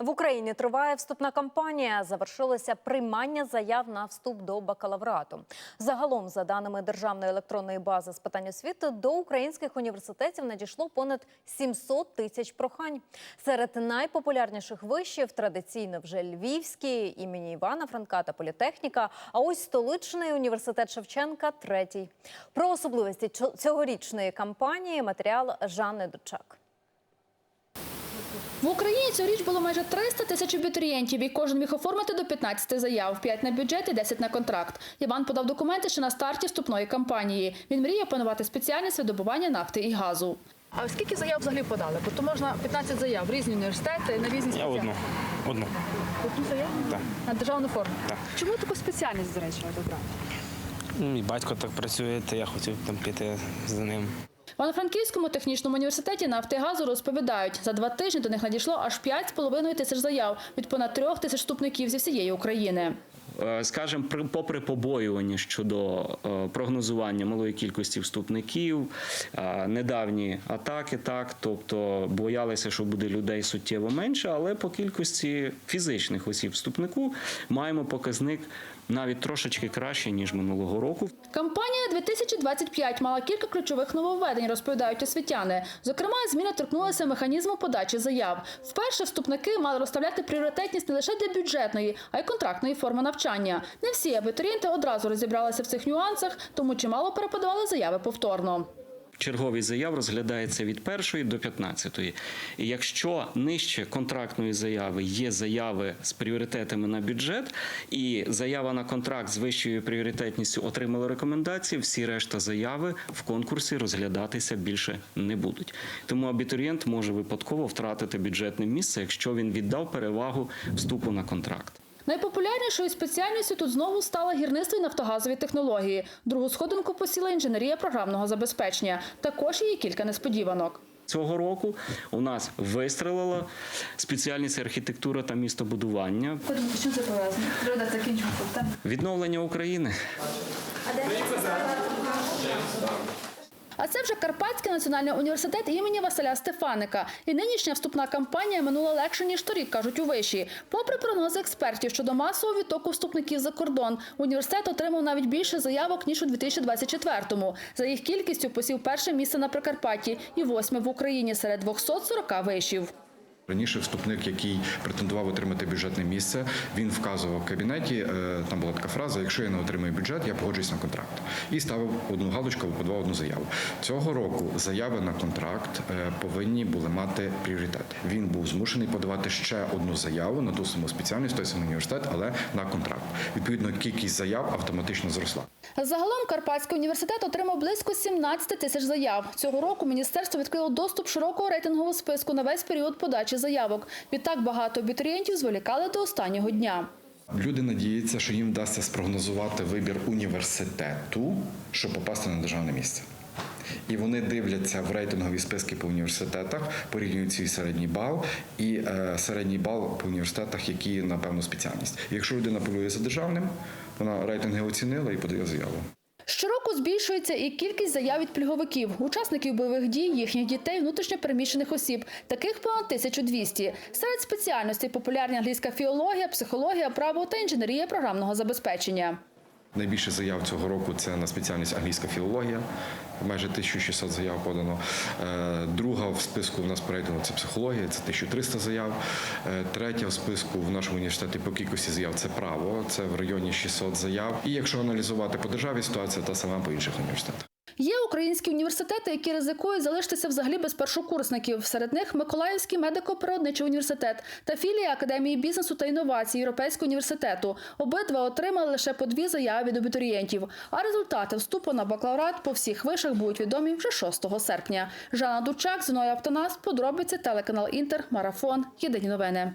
В Україні триває вступна кампанія. Завершилося приймання заяв на вступ до бакалаврату. Загалом, за даними Державної електронної бази з питань освіти, до українських університетів надійшло понад 700 тисяч прохань. Серед найпопулярніших вишів традиційно вже Львівський імені Івана Франка та політехніка. А ось столичний університет Шевченка третій. Про особливості цьогорічної кампанії матеріал Жанни Дучак. В Україні цьогоріч було майже 300 тисяч абітурієнтів, і кожен міг оформити до 15 заяв, 5 на бюджет і 10 на контракт. Іван подав документи ще на старті вступної кампанії. Він мріє опанувати спеціальність видобування нафти і газу. А скільки заяв взагалі подали? Бо то можна 15 заяв в різні університети на різні Я одну. Одну. Одну заяву? Так. На державну форму. Так. Чому таку спеціальність, до речі, обрали? Ну, Мій батько так працює, то я хотів там піти за ним. В Івано-Франківському технічному університеті нафти і газу розповідають, за два тижні до них надійшло аж 5,5 тисяч заяв від понад трьох тисяч вступників зі всієї України. Е, Скажем, при- попри побоювання щодо е, прогнозування малої кількості вступників, е, недавні атаки, так тобто боялися, що буде людей суттєво менше, але по кількості фізичних осіб вступнику маємо показник навіть трошечки краще ніж минулого року. Кампанія 2025 мала кілька ключових нововведень, розповідають освітяни. Зокрема, зміни торкнулися механізму подачі заяв. Вперше вступники мали розставляти пріоритетність не лише для бюджетної, а й контрактної форми навчання. Не всі абітурієнти одразу розібралися в цих нюансах, тому чимало переподавали заяви повторно. Черговість заяв розглядається від першої до 15. І якщо нижче контрактної заяви є заяви з пріоритетами на бюджет, і заява на контракт з вищою пріоритетністю отримала рекомендації, всі решта заяви в конкурсі розглядатися більше не будуть. Тому абітурієнт може випадково втратити бюджетне місце, якщо він віддав перевагу вступу на контракт. Найпопулярнішою спеціальністю тут знову стала гірництво і нафтогазові технології. Другу сходинку посіла інженерія програмного забезпечення. Також є кілька несподіванок. Цього року у нас вистрелила спеціальність архітектура та містобудування. Що це пов'язано? Відновлення України. А це вже Карпатський національний університет імені Василя Стефаника. І нинішня вступна кампанія минула легше, ніж торік, кажуть у виші. Попри прогнози експертів щодо масового відтоку вступників за кордон, університет отримав навіть більше заявок, ніж у 2024-му. За їх кількістю посів перше місце на Прикарпатті і восьме в Україні серед 240 вишів. Раніше вступник, який претендував отримати бюджетне місце, він вказував в кабінеті. е, Там була така фраза: якщо я не отримаю бюджет, я погоджуюсь на контракт. І ставив одну галочку або подавав одну заяву. Цього року заяви на контракт е, повинні були мати пріоритет. Він був змушений подавати ще одну заяву на ту саму спеціальність, той самий університет, але на контракт. Відповідно, кількість заяв автоматично зросла. Загалом Карпатський університет отримав близько 17 тисяч заяв. Цього року міністерство відкрило доступ широкого рейтингового списку на весь період подачі заявок. Відтак багато абітурієнтів зволікали до останнього дня. Люди надіються, що їм вдасться спрогнозувати вибір університету, щоб попасти на державне місце. І вони дивляться в рейтингові списки по університетах, порівнюють свій середній бал і е, середній бал по університетах, які на певну спеціальність. Якщо людина полює за державним, вона рейтинги оцінила і подає заяву. Щороку збільшується і кількість заяв від пільговиків, учасників бойових дій, їхніх дітей, внутрішньопереміщених осіб. Таких понад 1200. Серед спеціальностей популярні англійська філологія, психологія, право та інженерія програмного забезпечення. Найбільше заяв цього року це на спеціальність англійська філологія. Майже 1600 заяв подано. Е, Друга в списку в нас перейдено це психологія, це 1300 заяв. Е, Третя в списку в нашому університеті по кількості заяв це право, це в районі 600 заяв. І якщо аналізувати по державі, ситуація та сама по інших університетах. Є українські університети, які ризикують залишитися взагалі без першокурсників. Серед них Миколаївський медико-природничий університет та філія Академії бізнесу та інновацій Європейського університету. Обидва отримали лише по дві заяви від абітурієнтів. А результати вступу на бакалаврат по всіх вишах будуть відомі вже 6 серпня. Жанна Дучак, Зіноя Автонас, подробиці телеканал Інтер, Марафон. Єдині новини.